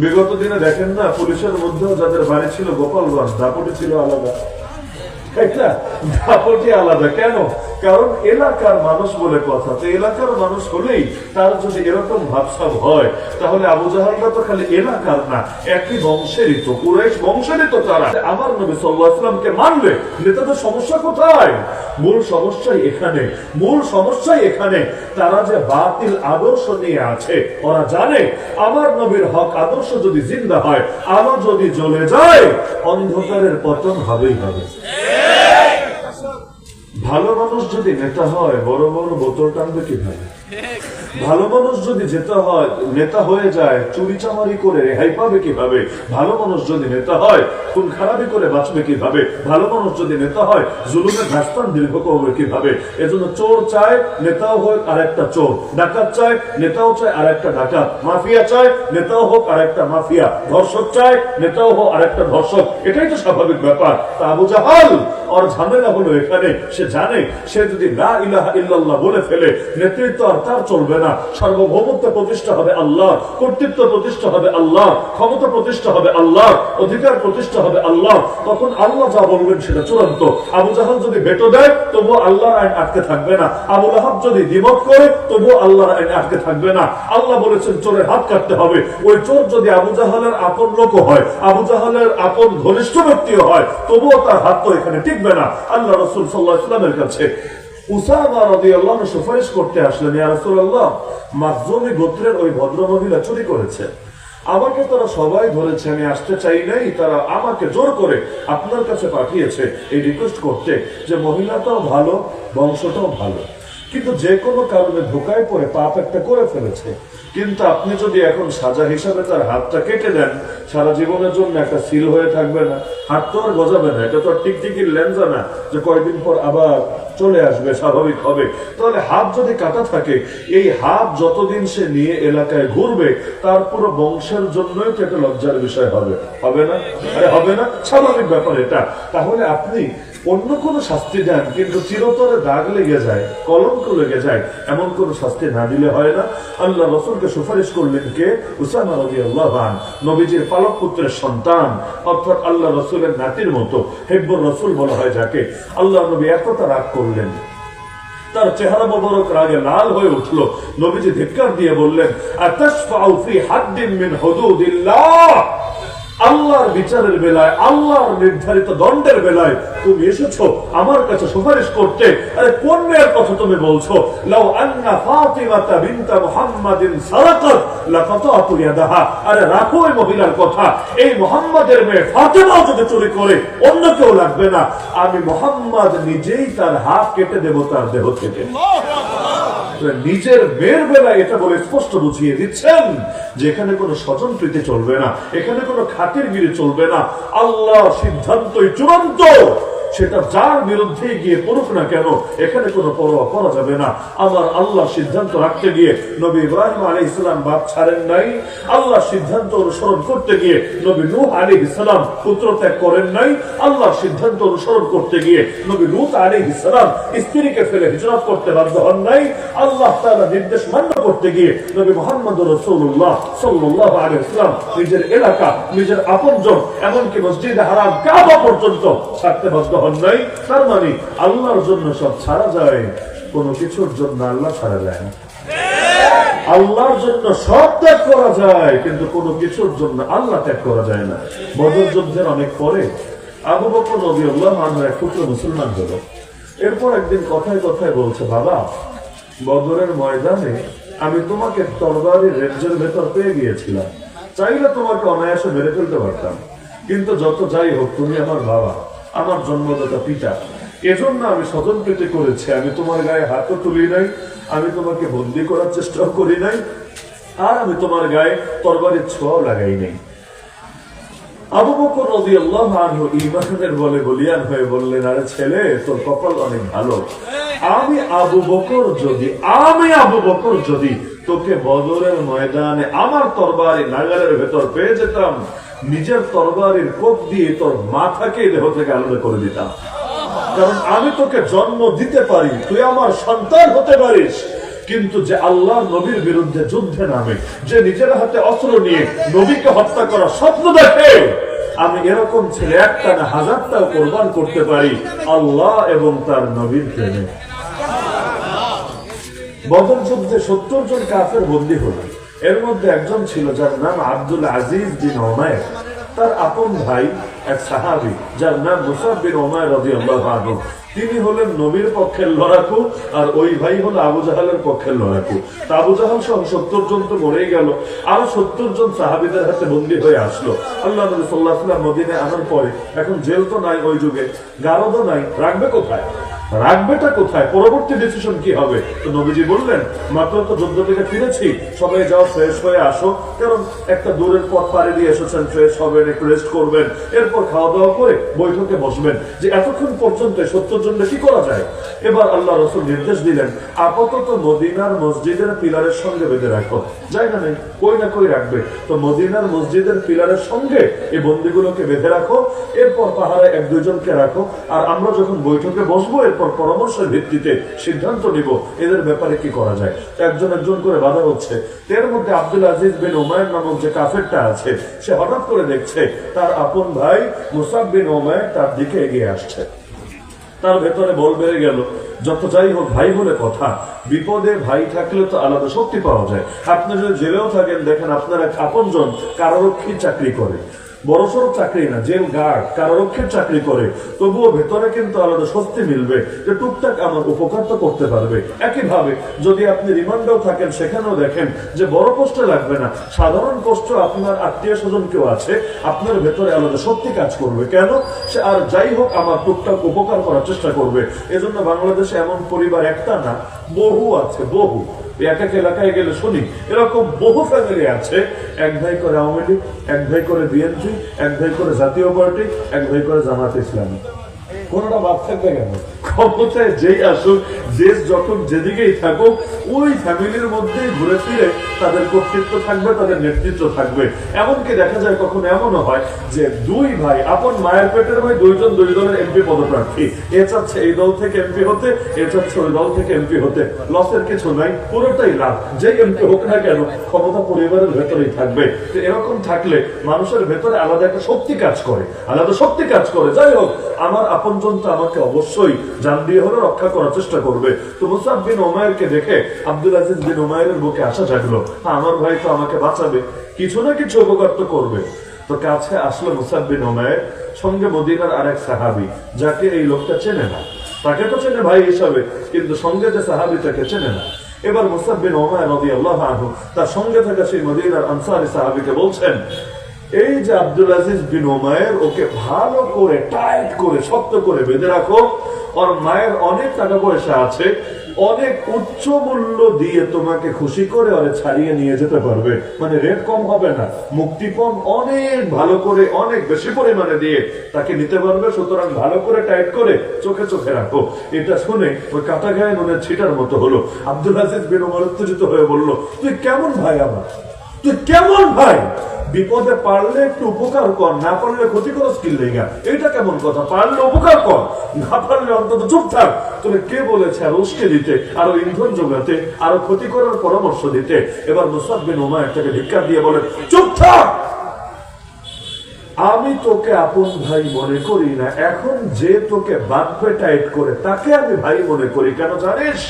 বিগত দিনে দেখেন না পুলিশের মধ্যেও যাদের বাড়ি ছিল গোপালগঞ্জ দাপটি ছিল আলাদা। না? দাপটি আলাদা। কেন? কারণ এলাকার মানুষ বলে কথা। তো এলাকার মানুষ হলেই তার যদি এরকম ভাবসাব হয়, তাহলে আবু জাহালরা তো খালি এলাকার না, একই বংশেরই তো বংশেরই তো তারা। আমার নবী সাল্লাহ ইসলামকে মানবে নেতাদের সমস্যা কোথায়? মূল সমস্যাই এখানে, মূল সমস্যাই এখানে। তারা যে বাতিল আদর্শ নিয়ে আছে, ওরা জানে। আমার নবীর হক আদর্শ যদি জিন্দা হয়, আলো যদি জ্বলে যায়, অন্ধকারের পতন হবেই হবে। ভালো মানুষ যদি নেতা হয়, বড় বড় বোতল টানবে কীভাবে? ভালো মানুষ যদি যেতে হয়, নেতা হয়ে যায়, চুরি চামারি করে রেহাই পাবে কীভাবে? ভালো মানুষ যদি নেতা হয়, খুন খারাপি করে বাঁচবে কীভাবে? ভালো মানুষ যদি নেতা হয়, জুলুমের রাস্তান দীর্ঘ করবে কীভাবে? এজন্য চোর চায়, নেতাও হোক আর একটা চোর। ডাকাত চায়, নেতাও চায় আর একটা ডাকাত। মাফিয়া চায়, নেতাও হোক আর একটা মাফিয়া। ধর্ষক চায়, নেতাও হোক আর একটা ধর্ষক। এটাই তো স্বাভাবিক ব্যাপার। তা আবু জাহাল ওর ঝামেলা হলো এখানে। সে জানে, সে যদি না ইলাহা ইল্লাল্লাহ বলে ফেলে, নেতৃত্ব আর তার চলবে না। সার্বভৌমত্ব প্রতিষ্ঠা হবে আল্লাহ কর্তৃত্ব প্রতিষ্ঠা হবে আল্লাহ ক্ষমতা প্রতিষ্ঠা হবে আল্লাহ অধিকার প্রতিষ্ঠা হবে আল্লাহ তখন আল্লাহ যা বলবেন সেটা চূড়ান্ত। আবু জাহাল যদি বেটো দেয়, তবুও আল্লাহর আইন আটকে থাকবে না। আবু আহাব যদি দ্বিমত করে, তবুও আল্লাহর আইন আটকে থাকবে না। আল্লাহ বলেছেন, চোরের হাত কাটতে হবে। ওই চোর যদি আবু জাহালের আপন লোক হয়, আবু জাহালের আপন ঘনিষ্ঠ ব্যক্তিও হয়, তবুও তার হাত তো এখানে টিকবে না। আল্লাহ রসুল সাল্লাহ ইসলামের কাছে গোত্রের ওই ভদ্র মহিলা চুরি করেছে। আমাকে তারা সবাই ধরেছে, আমি আসতে চাই নাই, তারা আমাকে জোর করে আপনার কাছে পাঠিয়েছে। এই রিকোয়েস্ট করতে যে মহিলাটাও ভালো, বংশটাও ভালো। কিন্তু যে কোনো কারণে ধোকায় পড়ে পাপ একটা করে ফেলেছে। কিন্তু আপনি যদি এখন সাজা হিসাবে তার হাতটা কেটে দেন, সারা জীবনের জন্য একটা সিল হয়ে থাকবে না। হাত তো আর গজাবে না, এটা তো আর টিকটিকির লেন্সা না যে কয়েকদিন পর আবার চলে আসবে, স্বাভাবিক হবে। তাহলে হাত যদি কাটা থাকে, এই হাত যতদিন সে নিয়ে এলাকায় ঘুরবে, তার পুরো বংশের জন্যই তো একটা লজ্জার বিষয় হবে। হবে না? আরে হবে না? স্বাভাবিক ব্যাপার এটা। তাহলে আপনি অন্য কোন শাস্তি দেন, কিন্তু চিরতরে দাগ লেগে যায়, কলঙ্ক লেগে যায়, এমন কোন শাস্তি না দিলে হয় না। আল্লাহ রসুলকে সুপারিশ করলেন কে? উসামা রবি আল্লাহ নবীজির পালক পুত্রের সন্তান। অর্থাৎ আল্লাহ রসুলের নাতির মতো, হেব্বর রসুল বলা হয় যাকে। আল্লাহ নবী এতটা রাগ করলেন। তার চেহারা মোবারক রাগে লাল হয়ে উঠল। নবীজি ধিক্কার দিয়ে বললেন, আতাশফাউ ফি হাদ্দিন মিন হুদুদিল্লাহ। আল্লাহর বিচারের বেলায়, আল্লাহর নির্ধারিত দণ্ডের বেলায় তুমি এসেছ আমার কাছে সুপারিশ করতে। আরে, কোন মেয়ের কথা তুমি বলছো? আন্না ফাতিমাতা বিনতা মুহাম্মাদিন ইয়াদাহা। আরে, রাখো এই মহিলার কথা। এই মুহাম্মাদের মেয়ে ফাতেমা যদি চুরি করে, অন্য কেউ লাগবে না। আমি মোহাম্মদ নিজেই তার হাত কেটে দেব, তার দেহ থেকে। নিজের মেয়ের বেলায় এটা বলে স্পষ্ট বুঝিয়ে দিচ্ছেন যে এখানে কোনো স্বজন প্রীতি চলবে না। এখানে কোনো খাতির গিরে চলবে না। আল্লাহ সিদ্ধান্তই চূড়ান্ত। সেটা যার বিরুদ্ধে গিয়ে পড়ুক না কেন, এখানে কোনো পরোয়া করা যাবে না। আমার আল্লাহ সিদ্ধান্ত রাখতে গিয়ে নবী ইব্রাহিম আলী ইসলাম বাপ ছাড়েন নাই। আল্লাহ সিদ্ধান্ত অনুসরণ করতে গিয়ে নবী নূহ আলী ইসলাম পুত্র ত্যাগ করেন নাই। আল্লাহ সিদ্ধান্ত অনুসরণ করতে গিয়ে নবী লুত আলী ইসলাম স্ত্রীকে ফেলে হিজরত করতে বাধ্য হন নাই। আল্লাহ তাআলা নির্দেশ মান্য করতে গিয়ে নবী মোহাম্মদ রসুল্লাহ সাল্লাহ আলী ইসলাম নিজের এলাকা, নিজের আপনজন, এমনকি মসজিদ হারাম কাবা পর্যন্ত ছাড়তে বাধ্য নাই তার মানে আল্লাহর জন্য সব ছাড়া যায়, কোনো কিছুর জন্য আল্লাহ ছাড়া যায় না। আল্লাহর জন্য সব ত্যাগ করা যায়, কিন্তু কোনো কিছুর জন্য আল্লাহ ত্যাগ করা যায় না। বদর যুদ্ধের অনেক পরে আবু বকর নবী আল্লাহ আমার এক পুত্র মুসলমান হলো। এরপর একদিন কথায় কথায় বলছে, বাবা, বদরের ময়দানে আমি তোমাকে তরবারি রেঞ্জের ভেতর পেয়ে গিয়েছিলাম। চাইলে তোমাকে অনায়াসে মেরে ফেলতে পারতাম। কিন্তু যত যাই হোক, তুমি আমার বাবা। আমার জন্মদাতা পিতা। এজন্য আমি স্বজন প্রীতি করেছি। আমি তোমার গায়ে হাতও তুলি নাই, আমি তোমাকে বন্দি করার চেষ্টাও করি নাই, আর আমি তোমার গায়ে তরবারির ছোঁয়াও লাগাই নাই। আবু বকর রাদিয়াল্লাহু আনহু ঈমানের বলে বলিয়ান বললেন, আরে ছেলে, তোর কপাল অনেক ভালো। আমি আবু বকর যদি, আমি আবু বকর যদি তোকে বদরের ময়দানে আমার তরবারি নাগালের ভেতর পেয়ে যেতাম নিজের তরবারির কোপ দিয়ে তোর মাথাকে দেহ থেকে আলাদা করে দিতাম। কারণ আমি তোকে জন্ম দিতে পারি, তুই আমার সন্তান হতে পারিস। কিন্তু যে আল্লাহ নবীর বিরুদ্ধে যুদ্ধে নামে, যে নিজের হাতে অস্ত্র নিয়ে নবীকে হত্যা করার স্বপ্ন দেখে, আমি এরকম ছেলে একটা না হাজারটাও কোরবান করতে পারি, আল্লাহ এবং তার নবীর প্রেমে। বদর যুদ্ধে সত্তর জন কাফের বন্দী হলো। এর মধ্যে একজন ছিল যার নাম আব্দুল আজিজ বিন ওমায়ের। তার আপন ভাই, এক সাহাবি, যার নাম মুসাব বিন ওমায় রদি আল্লাহ তিনি হলেন নবীর পক্ষের লড়াকু আর ওই ভাই হলো আবু জাহালের পক্ষের লড়াকু। তা আবু জাহাল সহ সত্তর জন তো মরেই গেল। আরও সত্তর জন সাহাবিদের হাতে বন্দী হয়ে আসলো। আল্লাহ নবী সাল্লাহ মদিনে আনার পরে এখন জেল তো নাই ওই যুগে, গারদও নাই, রাখবে কোথায়? রাখবেটা কোথায়? পরবর্তী ডিসিশন কি হবে? তো নবীজি বললেন মাত্র তো যুদ্ধ থেকে ফিরেছি। সবাই যাও, ফ্রেশ হয়ে আসো। কারণ একটা দূরের পথ পাড়ি দিয়ে এসেছেন, ফ্রেশ হবেন, একটু রেস্ট করবেন। এরপর খাওয়া দাওয়া করে বৈঠকে বসবেন। যে এতক্ষণ পর্যন্ত সত্তর জন্য কি করা যায়? এবার আল্লাহ রসুল নির্দেশ দিলেন, আপাতত মদিনার মসজিদের পিলারের সঙ্গে বেঁধে রাখো। জায়গা নেই, কই না কই রাখবে? তো মদিনার মসজিদের পিলারের সঙ্গে এই বন্দিগুলোকে বেঁধে রাখো। এরপর পাহাড়ে এক দুইজনকে রাখো। আর আমরা যখন বৈঠকে বসবো, এরপর পরামর্শের ভিত্তিতে সিদ্ধান্ত নিব, এদের ব্যাপারে কি করা যায়। একজন একজন করে বাধা হচ্ছে। এর মধ্যে আব্দুল আজিজ বিন ওমায়ের নামক যে কাফেরটা আছে, সে হঠাৎ করে দেখছে তার আপন ভাই মুসাব বিন ওমায়ের তার দিকে এগিয়ে আসছে। তার ভেতরে বল বেড়ে গেল, যত যাই হোক ভাই বলে কথা। বিপদে ভাই থাকলে তো আলাদা শক্তি পাওয়া যায়। আপনি যদি জেলেও থাকেন, দেখেন আপনার এক আপনজন কারারক্ষীর চাকরি করে। বড়সড় চাকরি না, জেল, গার্ড কারারক্ষীর চাকরি করে, তবুও ভেতরে কিন্তু আলাদা স্বস্তি মিলবে যে টুকটাক আমার উপকার তো করতে পারবে। একইভাবে যদি আপনি রিমান্ডেও থাকেন, সেখানেও দেখেন যে বড় কষ্ট লাগবে না। সাধারণ কষ্ট আপনার আত্মীয় স্বজন কেউ আছে, আপনার ভেতরে আলাদা সত্যি কাজ করবে। কেন? সে আর যাই হোক আমার টুকটাক উপকার করার চেষ্টা করবে। এজন্য বাংলাদেশে এমন পরিবার একটা না, বহু আছে, বহু। এক এক এলাকায় গেলে শুনি এরকম বহু ফ্যামিলি আছে। এক ভাই করে আওয়ামী লীগ, এক ভাই করে বিএনপি, এক ভাই করে জাতীয় পার্টি, এক ভাই করে জামাত ইসলামী। কোনটা বাদ থাকবে কেন? ক্ষমতায় যেই আসুক দেশ যখন যেদিকেই থাকুক, ওই ফ্যামিলির মধ্যেই ঘুরে ফিরে তাদের কর্তৃত্ব থাকবে, তাদের নেতৃত্ব থাকবে। এমনকি দেখা যায় এমনও হয় যে দুই ভাই, আপন মায়ের পেটের ভাই, দুইজন দুই দলের এমপি পদপ্রার্থী। এ চাচ্ছে এই দল থেকে এমপি হতে, এ চাচ্ছে ওই দল থেকে এমপি হতে। লসের কিছু নাই, পুরোটাই লাভ। যে এমপি হোক না কেন, ক্ষমতা পরিবারের ভেতরেই থাকবে। তো এরকম থাকলে মানুষের ভেতরে আলাদা একটা শক্তি কাজ করে। আলাদা শক্তি কাজ করে। যাই হোক, আমার আপনজন তো আমাকে অবশ্যই জান দিয়ে হলে, রক্ষা করার চেষ্টা করবে। তো মুসাব বিন ওমায়েরকে দেখে আব্দুল আজিজ বিন ওমায়ের বুকে জাগলো। হ্যাঁ আমার ভাই তো আমাকে বাঁচাবে। কিছু না কিছু উপকার তো করবে। তো কাছে আসলো মুসাব বিন ওমায়ের সঙ্গে মদিনার আরেক সাহাবি, যাকে এই লোকটা চেনে না। তাকে তো চেনে ভাই হিসাবে, কিন্তু সঙ্গে যে সাহাবি তাকে চেনে না। এবার মুসাব বিন ওমায় নদী আল্লাহ তার সঙ্গে থাকা সেই মদিনার আনসারি সাহাবিকে বলছেন এই যে আব্দুল আজিজ বিন ওমায়ের, ওকে ভালো করে টাইট করে, শক্ত করে বেঁধে রাখো। ওর মায়ের অনেক টাকা পয়সা আছে, অনেক উচ্চ মূল্য দিয়ে তোমাকে খুশি করে ওরে ছাড়িয়ে নিয়ে যেতে পারবে। মানে রেট কম হবে না মুক্তিপণ অনেক ভালো করে, অনেক বেশি পরিমাণে দিয়ে তাকে নিতে পারবে। সুতরাং ভালো করে টাইট করে চোখে চোখে রাখো। এটা শুনে ওই কাটা গায়ে নুনের ছিটার মতো হলো। আব্দুল আজিজ বিন ওমর উত্তেজিত হয়ে বলল, তুই কেমন ভাই আমার? তুই কেমন ভাই? বিপদে পারলে একটু উপকার কর, না পারলে ক্ষতি করো স্কিল লেগা এটা কেমন কথা? পারলে উপকার কর, না পারলে অন্তত চুপ থাক। তোকে কে বলেছে আর উস্কে দিতে, আরও ইন্ধন যোগাতে, আরও ক্ষতি করার পরামর্শ দিতে? এবার মুসাফবিন ওমায় তাকে ধিক্কার দিয়ে বলে, চুপ থাক! আমি তোকে আপন ভাই মনে করি না। এখন যে তোকে বাঁধবে টাইট করে, তাকে আমি ভাই মনে করি। কেন জানিস?